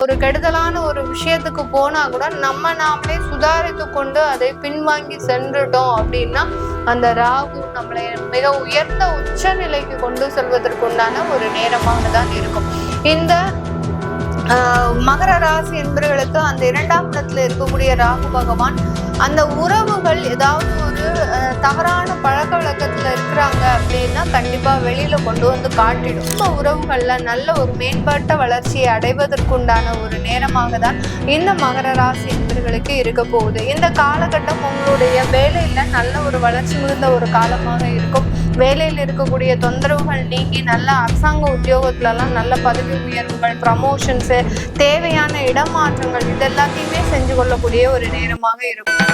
ஒரு கெடுதலான ஒரு விஷயத்துக்கு போனா கூட நம்ம நாமளே சுதாரித்து கொண்டு அதை பின்வாங்கி சென்றுட்டோம் அப்படின்னா அந்த ராகு நம்மளை மிக உயர்ந்த உச்ச நிலைக்கு கொண்டு செல்வதற்கு உண்டான ஒரு நேரமாக தான் இருக்கும். இந்த ஆஹ், மகர ராசி என்பவர்களுக்கு அந்த இரண்டாம் இடத்துல இருக்கக்கூடிய ராகு பகவான் அந்த உறவுகள் ஏதாவது ஒரு தவறான பழக்க வழக்கத்துல இருக்கிறாங்க அப்படின்னா கண்டிப்பா வெளியில கொண்டு வந்து காட்டிடும். நம்ம உறவுகள்ல நல்ல ஒரு மேம்பட்ட வளர்ச்சியை அடைவதற்குண்டான ஒரு நேரமாக தான் இந்த மகர ராசி என்பவர்களுக்கு இருக்க போகுது. இந்த காலகட்டம் உங்களுடைய வேலையில நல்ல ஒரு வளர்ச்சி மிகுந்த ஒரு காலமாக இருக்கும். வேலையில் இருக்கக்கூடிய தொந்தரவுகள் நீங்கி நல்ல அரசாங்க உத்தியோகத்துலலாம் நல்ல பதவி உயர்வுகள் ப்ரமோஷன்ஸு தேவையான இடமாற்றங்கள் இது எல்லாத்தையுமே செஞ்சு கொள்ளக்கூடிய ஒரு நேரமாக இருக்கும்.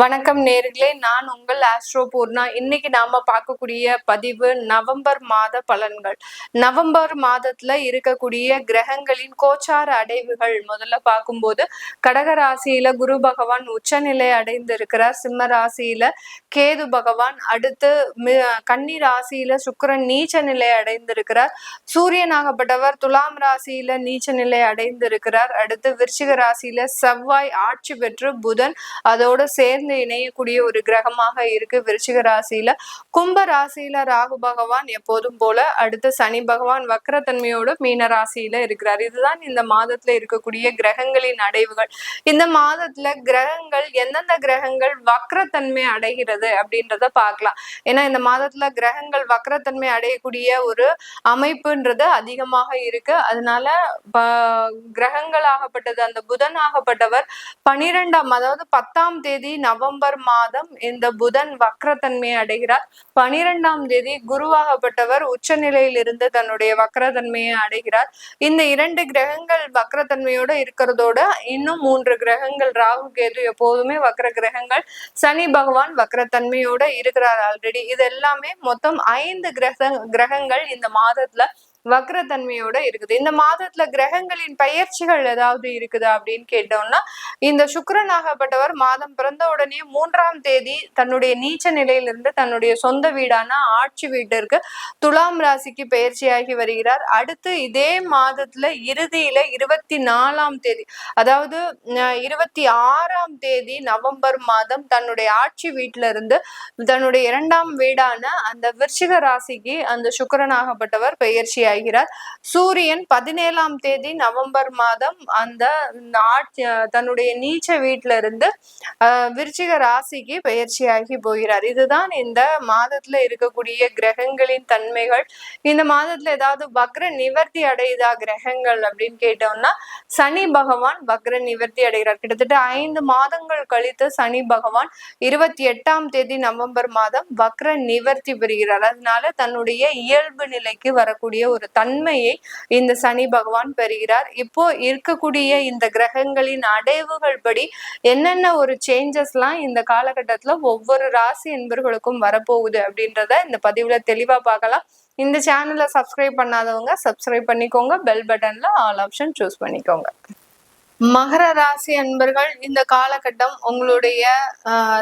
வணக்கம் நேர்களே. நான் உங்கள் ஆஸ்ட்ரோ பூர்ணா. இன்னைக்கு நாம பார்க்கக்கூடிய பதிவு நவம்பர் மாத பலன்கள். நவம்பர் மாதத்துல இருக்கக்கூடிய கிரகங்களின் கோச்சார அடைவுகள். முதல்ல பார்க்கும்போது கடக ராசியில குரு பகவான் உச்சநிலை அடைந்திருக்கிறார். சிம்ம ராசியில கேது பகவான். அடுத்து கன்னி ராசியில சுக்கிரன் நீச்ச நிலை அடைந்திருக்கிறார் சூரியனாகப்பட்டவர் துலாம் ராசியில நீச்ச நிலை அடைந்திருக்கிறார். அடுத்து விருச்சிக ராசியில செவ்வாய் ஆட்சி பெற்று புதன். அதோடு சேர்ந்து சேர்ந்து இணையக்கூடிய ஒரு கிரகமாக இருக்கு. விருச்சிக ராசியில கும்ப ராசியில ராகு பகவான் எப்போதும் போல அடுத்து சனி பகவான் வக்ரத்தன்மையோட மீன ராசியில இருக்கிறார். இதுதான் இந்த மாதத்துல இருக்கக்கூடிய கிரகங்களின் அடைவுகள். இந்த மாதத்துல கிரகங்கள் எந்தெந்த கிரகங்கள் வக்ரத்தன்மை அடைகிறது அப்படின்றத பார்க்கலாம். ஏன்னா இந்த மாதத்துல கிரகங்கள் வக்ரத்தன்மை அடையக்கூடிய ஒரு அமைப்புன்றது அதிகமாக இருக்கு. அதனால ப- கிரகங்களாகப்பட்டது அந்த புதன் ஆகப்பட்டவர் பனிரெண்டாம் அதாவது பத்தாம் தேதி நவம்பர் மாதம் இந்த புதன் வக்ரத்தன்மையை அடைகிறார். பனிரெண்டாம் தேதி குருவாகப்பட்டவர் உச்சநிலையில் இருந்து தன்னுடைய வக்ரத்தன்மையை அடைகிறார். இந்த இரண்டு கிரகங்கள் வக்ரத்தன்மையோட இருக்கிறதோட இன்னும் மூன்று கிரகங்கள் ராகு கேது எப்போதுமே வக்ர கிரகங்கள் சனி பகவான் வக்ரத்தன்மையோட இருக்கிறார் ஆல்ரெடி இது எல்லாமே மொத்தம் ஐந்து கிரக கிரகங்கள் இந்த மாதத்துல வக்ரத்தன்மையோட இருக்குது. இந்த மாதத்துல கிரகங்களின் பயிற்சிகள் ஏதாவது இருக்குது அப்படின்னு கேட்டோம்னா இந்த சுக்கரனாகப்பட்டவர் மாதம் பிறந்த உடனே மூன்றாம் தேதி தன்னுடைய நீச்ச நிலையிலிருந்து தன்னுடைய சொந்த வீடான ஆட்சி வீட்டிற்கு துலாம் ராசிக்கு பயிற்சியாகி வருகிறார். அடுத்து இதே மாதத்துல இறுதியில இருபத்தி நாலாம் தேதி அதாவது அஹ், இருபத்தி ஆறாம் தேதி நவம்பர் மாதம் தன்னுடைய ஆட்சி வீட்டில இருந்து தன்னுடைய இரண்டாம் வீடான அந்த விருச்சிக ராசிக்கு அந்த சுக்கரனாகப்பட்டவர் பயிற்சியாக ஆகிறார் சூரியன் பதினேழாம் தேதி நவம்பர் மாதம் அந்த தன்னுடைய நீச்ச வீட்டில இருந்து விருச்சிக ராசிக்கு பயிற்சியாகி போகிறார். இதுதான் இந்த மாதத்துல இருக்கக்கூடிய கிரகங்களின் தன்மைகள். இந்த மாதத்துல ஏதாவது பக்ர நிவர்த்தி அடையுதா கிரகங்கள் அப்படின்னு கேட்டோம்னா சனி பகவான் பக்ர நிவர்த்தி அடைகிறார். கிட்டத்தட்ட ஐந்து மாதங்கள் கழித்து சனி பகவான் இருபத்தி எட்டாம் தேதி நவம்பர் மாதம் பக்ர நிவர்த்தி பெறுகிறார். அதனால தன்னுடைய இயல்பு நிலைக்கு வரக்கூடிய ஒரு தன்மையை இந்த சனி பகவான் பெறுகிறார். இப்போ இருக்கக்கூடிய இந்த கிரகங்களின் அடைவுகள் படி என்னென்ன ஒரு சேஞ்சஸ்லாம் இந்த காலகட்டத்துல ஒவ்வொரு ராசி என்பர்களுக்கும் வரப்போகுது அப்படின்றத இந்த பதிவுல தெளிவா பார்க்கலாம். இந்த சேனலை சப்ஸ்கிரைப் பண்ணாதவங்க சப்ஸ்கிரைப் பண்ணிக்கோங்க. பெல் பட்டன்ல ஆல் ஆப்ஷன் சூஸ் பண்ணிக்கோங்க. மகர ராசி அன்பர்கள் இந்த காலகட்டம் உங்களுடைய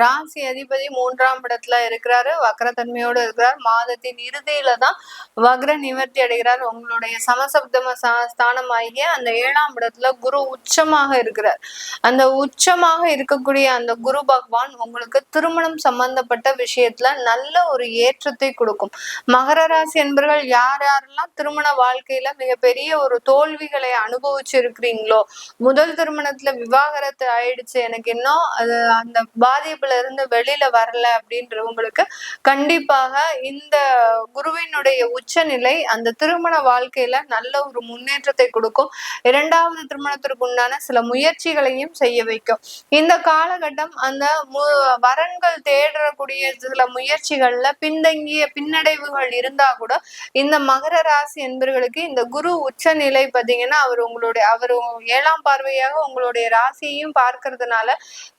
ராசி அதிபதி மூன்றாம் இடத்துல இருக்கிறாரு. வக்ரத்தன்மையோடு இருக்கிறார். மாதத்தின் இறுதியில தான் வக்ர நிவர்த்தி அடைகிறார். உங்களுடைய சமசப்தம ஸ்தானமாகிய அந்த ஏழாம் இடத்துல குரு உச்சமாக இருக்கிறார். அந்த உச்சமாக இருக்கக்கூடிய அந்த குரு பகவான் உங்களுக்கு திருமணம் சம்பந்தப்பட்ட விஷயத்துல நல்ல ஒரு ஏற்றத்தை கொடுக்கும். மகர ராசி என்பர்கள் யார் யாரெல்லாம் திருமண வாழ்க்கையில மிகப்பெரிய ஒரு தோல்விகளை அனுபவிச்சிருக்கிறீங்களோ முதல் திருமணத்துல விவாகரத்து ஆயிடுச்சு. எனக்கு இன்னும் அது அந்த பாதிப்புல இருந்து வெளியில வரல அப்படின்றவங்களுக்கு கண்டிப்பாக இந்த குருவினுடைய உச்சநிலை அந்த திருமண வாழ்க்கையில நல்ல ஒரு முன்னேற்றத்தை கொடுக்கும். இரண்டாவது திருமணத்திற்கு உண்டான சில முயற்சிகளையும் செய்ய வைக்கும். இந்த காலகட்டம் அந்த வரன்கள் தேடுற தேடக்கூடிய சில முயற்சிகள்ல பின்தங்கிய பின்னடைவுகள் இருந்தா கூட இந்த மகர ராசி என்பவர்களுக்கு இந்த குரு உச்ச நிலை பார்த்தீங்கன்னா அவர் உங்களுடைய அவர் ஏழாம் பார்வையாக உங்களுடைய ராசியையும் பார்க்கறதுனால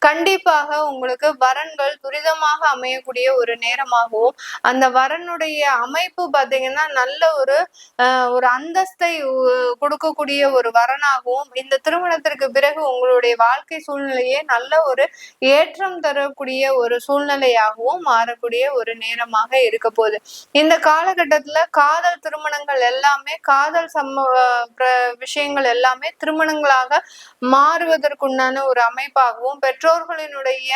கண்டிப்பாக உங்களுக்கு வரன்கள் துரிதமாக அமையக்கூடிய ஒரு நேரமாகவும் அந்த வரனுடைய அமைப்பு பார்த்தீங்கன்னா நல்ல ஒரு ஒரு அந்தஸ்தை கொடுக்கக்கூடிய ஒரு வரனாகவும் இந்த திருமணத்திற்கு பிறகு உங்களுடைய வாழ்க்கை சூழ்நிலையே நல்ல ஒரு ஏற்றம் தரக்கூடிய ஒரு சூழ்நிலை சூழ்நிலையாகவும் மாறக்கூடிய ஒரு நேரமாக இருக்க போகுது. இந்த காலகட்டத்துல காதல் திருமணங்கள் எல்லாமே காதல் சம்ம விஷயங்கள் எல்லாமே திருமணங்களாக மாறுவதற்குண்டான ஒரு அமைப்பாகவும் பெற்றோர்களினுடைய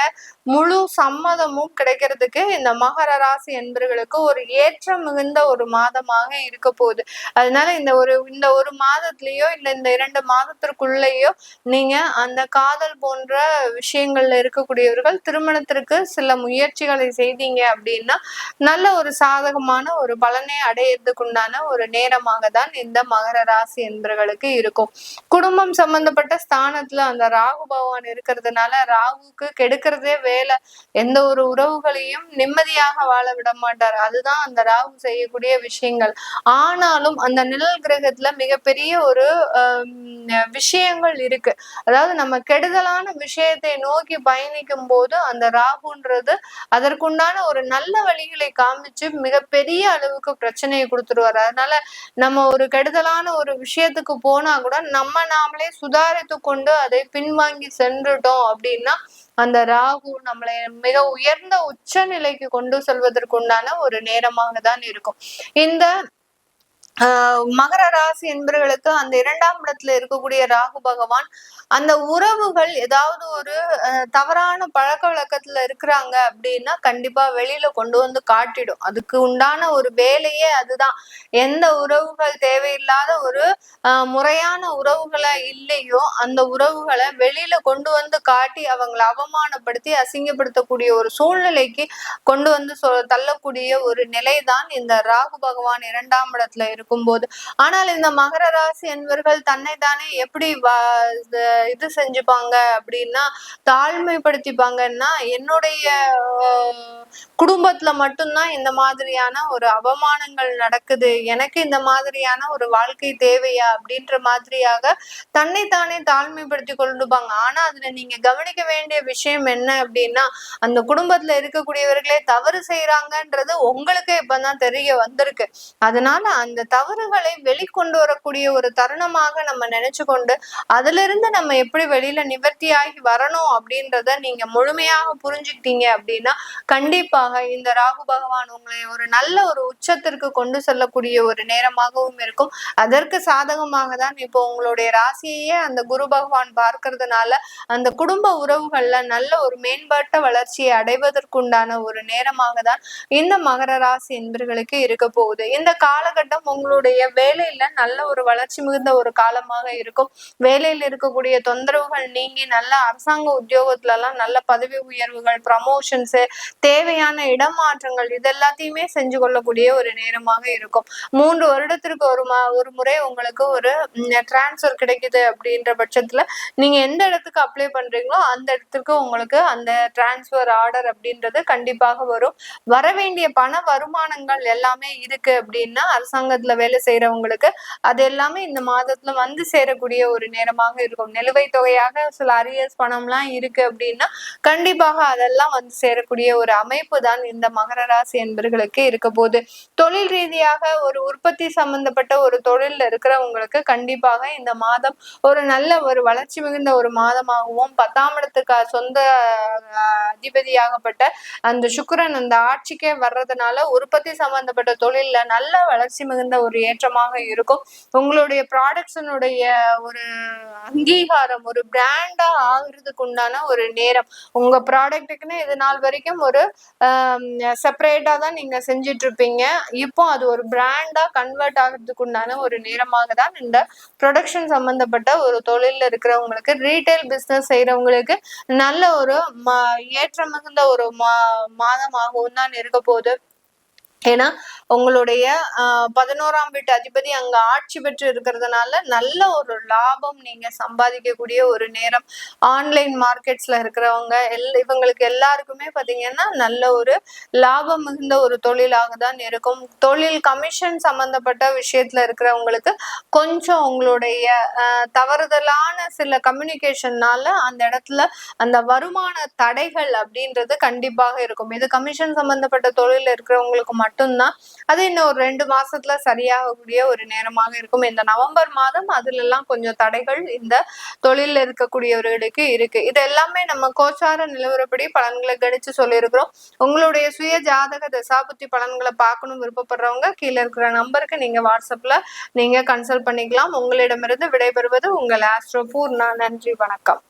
முழு சம்மதமும் கிடைக்கிறதுக்கு இந்த மகர ராசி என்பர்களுக்கு ஒரு ஏற்றம் மிகுந்த ஒரு மாதமாக இருக்க போகுது. அதனால இந்த ஒரு இந்த ஒரு மாதத்திலேயோ இல்லை இந்த இரண்டு மாதத்திற்குள்ளேயோ நீங்க அந்த காதல் போன்ற விஷயங்கள்ல இருக்கக்கூடியவர்கள் திருமணத்திற்கு சில முயற்சி முயற்சிகளை செய்தீங்க அப்படின்னா நல்ல ஒரு சாதகமான ஒரு பலனை அடையிறதுக்குண்டான ஒரு நேரமாக தான் இந்த மகர ராசி என்பர்களுக்கு இருக்கும். குடும்பம் சம்பந்தப்பட்ட ஸ்தானத்துல அந்த ராகு பகவான் இருக்கிறதுனால ராகுக்கு கெடுக்கிறதே வேலை. எந்த ஒரு உறவுகளையும் நிம்மதியாக வாழ விட மாட்டார். அதுதான் அந்த ராகு செய்யக்கூடிய விஷயங்கள். ஆனாலும் அந்த நிழல் கிரகத்துல மிகப்பெரிய ஒரு விஷயங்கள் இருக்கு. அதாவது நம்ம கெடுதலான விஷயத்தை நோக்கி பயணிக்கும் போது அந்த ராகுன்றது அதற்குண்டான ஒரு நல்ல வழிகளை காமிச்சு மிகப்பெரிய அளவுக்கு பிரச்சனையை கொடுத்துருவாரு. அதனால நம்ம ஒரு கெடுதலான ஒரு விஷயத்துக்கு போனா கூட நம்ம நாமளே சுதாரித்து கொண்டு அதை பின்வாங்கி சென்றுட்டோம் அப்படின்னா அந்த ராகு நம்மளை மிக உயர்ந்த உச்ச நிலைக்கு கொண்டு செல்வதற்குண்டான ஒரு நேரமாக தான் இருக்கும். இந்த மகர ராசி என்பவர்களுக்கு அந்த இரண்டாம் இடத்துல இருக்கக்கூடிய ராகு பகவான் அந்த உறவுகள் ஏதாவது ஒரு தவறான பழக்க வழக்கத்துல இருக்கிறாங்க அப்படின்னா கண்டிப்பா வெளியில கொண்டு வந்து காட்டிடும். அதுக்கு உண்டான ஒரு வேலையே அதுதான். எந்த உறவுகள் தேவையில்லாத ஒரு முறையான உறவுகளை இல்லையோ அந்த உறவுகளை வெளியில கொண்டு வந்து காட்டி அவங்களை அவமானப்படுத்தி அசிங்கப்படுத்தக்கூடிய ஒரு சூழ்நிலைக்கு கொண்டு வந்து தள்ளக்கூடிய ஒரு நிலைதான் இந்த ராகு பகவான் இரண்டாம் இடத்துல இருக்கும் இருக்கும்போது. ஆனால் இந்த மகர ராசி என்பவர்கள் தன்னை தானே எப்படி இது செஞ்சுப்பாங்க அப்படின்னா தாழ்மைப்படுத்திப்பாங்கன்னா என்னுடைய குடும்பத்துல மட்டும்தான் இந்த மாதிரியான ஒரு அவமானங்கள் நடக்குது. எனக்கு இந்த மாதிரியான ஒரு வாழ்க்கை தேவையா? அப்படின்ற மாதிரியாக தன்னைத்தானே தாழ்மைப்படுத்தி கொண்டுப்பாங்க ஆனா அதுல நீங்க கவனிக்க வேண்டிய விஷயம் என்ன அப்படின்னா அந்த குடும்பத்துல இருக்கக்கூடியவர்களே தவறு செய்யறாங்கன்றது உங்களுக்கு இப்பதான் தெரிய வந்திருக்கு. அதனால அந்த தவறுகளை வெளிக்கொண்டு வரக்கூடிய ஒரு தருணமாக நம்ம நினைச்சு கொண்டு அதுல இருந்து நம்ம எப்படி வெளியில நிவர்த்தியாகி வரணும் அப்படின்றத நீங்க முழுமையாக புரிஞ்சுக்கிட்டீங்க அப்படின்னா கண்டிப்பா கண்டிப்பாக இந்த ராகு பகவான் உங்களை ஒரு நல்ல ஒரு உச்சத்திற்கு கொண்டு செல்லக்கூடிய ஒரு நேரமாகவும் இருக்கும். அதற்கு சாதகமாக தான் இப்போ உங்களுடைய ராசியையே அந்த குரு பகவான் பார்க்கறதுனால அந்த குடும்ப உறவுகள்ல நல்ல ஒரு மேம்பட்ட வளர்ச்சியை அடைவதற்குண்டான ஒரு நேரமாக தான் இந்த மகர ராசி என்பர்களுக்கு இருக்க போகுது. இந்த காலகட்டம் உங்களுடைய வேலையில நல்ல ஒரு வளர்ச்சி மிகுந்த ஒரு காலமாக இருக்கும். வேலையில் இருக்கக்கூடிய தொந்தரவுகள் நீங்கி நல்ல அரசாங்க உத்தியோகத்துல எல்லாம் நல்ல பதவி உயர்வுகள் ப்ரமோஷன்ஸ் தேவையான இடமாற்றங்கள் இதெல்லாத்தையுமே செஞ்சு கொள்ளக்கூடிய ஒரு நேரமாக இருக்கும். மூன்று வருடத்திற்கு ஒரு மா ஒரு முறை உங்களுக்கு ஒரு டிரான்ஸ்ஃபர் கிடைக்குது அப்படின்ற பட்சத்துல நீங்க எந்த இடத்துக்கு அப்ளை பண்றீங்களோ அந்த இடத்துக்கு உங்களுக்கு அந்த டிரான்ஸ்ஃபர் ஆர்டர் அப்படின்றது கண்டிப்பாக வரும். வர வேண்டிய பண வருமானங்கள் எல்லாமே இருக்கு அப்படின்னா அரசாங்கத்துல வேலை செய்யறவங்களுக்கு அது எல்லாமே இந்த மாதத்துல வந்து சேரக்கூடிய ஒரு நேரமாக இருக்கும். நிலுவைத் தொகையாக சில அரியர்ஸ் பணம்லாம் இருக்கு அப்படின்னா கண்டிப்பாக அதெல்லாம் வந்து சேரக்கூடிய ஒரு அமைப்பு தான் இந்த மகர ராசி என்பர்களுக்கு இருக்க போது தொழில் ரீதியாக ஒரு உற்பத்தி சம்பந்தப்பட்ட ஒரு தொழில்ல இருக்கிறவங்களுக்கு கண்டிப்பாக இந்த மாதம் ஒரு நல்ல ஒரு வளர்ச்சி மிகுந்த ஒரு மாதமாகவும் பத்தாம் இடத்துக்கு சொந்த அதிபதியாகப்பட்ட அந்த சுக்கரன் அந்த ஆட்சிக்கே வர்றதுனால உற்பத்தி சம்பந்தப்பட்ட தொழில்ல நல்ல வளர்ச்சி மிகுந்த ஒரு ஏற்றமாக இருக்கும். உங்களுடைய ப்ராடக்ட்ஸனுடைய ஒரு அங்கீகாரம் ஒரு பிராண்டா ஆகுறதுக்கு உண்டான ஒரு நேரம். உங்க ப்ராடக்ட்டுக்குன்னு இது நாள் வரைக்கும் ஒரு செப்பரேட்டா தான் நீங்க செஞ்சிட்டு இருப்பீங்க இப்போ அது ஒரு பிராண்டா கன்வெர்ட் ஆகிறதுக்கு உண்டான ஒரு நேரமாக தான் இந்த ப்ரொடக்ஷன் சம்மந்தப்பட்ட ஒரு தொழிலில் இருக்கிறவங்களுக்கு ரீட்டைல் பிஸ்னஸ் செய்யறவங்களுக்கு நல்ல ஒரு ஏற்ற மிகுந்த ஒரு மா மாதமாகவும் தான் இருக்க போகுது. ஏன்னா உங்களுடைய ஆஹ் பதினோராம் வீட்டு அதிபதி அங்க ஆட்சி பெற்று இருக்கிறதுனால நல்ல ஒரு லாபம் நீங்க சம்பாதிக்கக்கூடிய ஒரு நேரம். ஆன்லைன் மார்க்கெட்ஸ்ல இருக்கிறவங்க எல் இவங்களுக்கு எல்லாருக்குமே பாத்தீங்கன்னா நல்ல ஒரு லாபம் மிகுந்த ஒரு தொழிலாக தான் இருக்கும். தொழில் கமிஷன் சம்பந்தப்பட்ட விஷயத்துல இருக்கிறவங்களுக்கு கொஞ்சம் உங்களுடைய தவறுதலான சில கம்யூனிகேஷன்னால அந்த இடத்துல அந்த வருமான தடைகள் அப்படின்றது கண்டிப்பாக இருக்கும். இது கமிஷன் சம்பந்தப்பட்ட தொழில் இருக்கிறவங்களுக்கு மட்டும் மட்டும்தான். அது இன்னும் ஒரு ரெண்டு மாசத்துல சரியாகக்கூடிய ஒரு நேரமாக இருக்கும். இந்த நவம்பர் மாதம் அதுல எல்லாம் கொஞ்சம் தடைகள் இந்த தொழில இருக்கக்கூடியவர்களுக்கு இருக்கு. இது எல்லாமே நம்ம கோச்சார நிலவரப்படி பலன்களை கணிச்சு சொல்லியிருக்கிறோம். உங்களுடைய சுய ஜாதக தசாபுத்தி பலன்களை பார்க்கணும் விருப்பப்படுறவங்க கீழே இருக்கிற நம்பருக்கு நீங்க வாட்ஸ்அப்ல நீங்க கன்சல்ட் பண்ணிக்கலாம். உங்களிடமிருந்து விடைபெறுவது உங்கள் ஆஸ்ட்ரோ பூர்ணா. நன்றி வணக்கம்.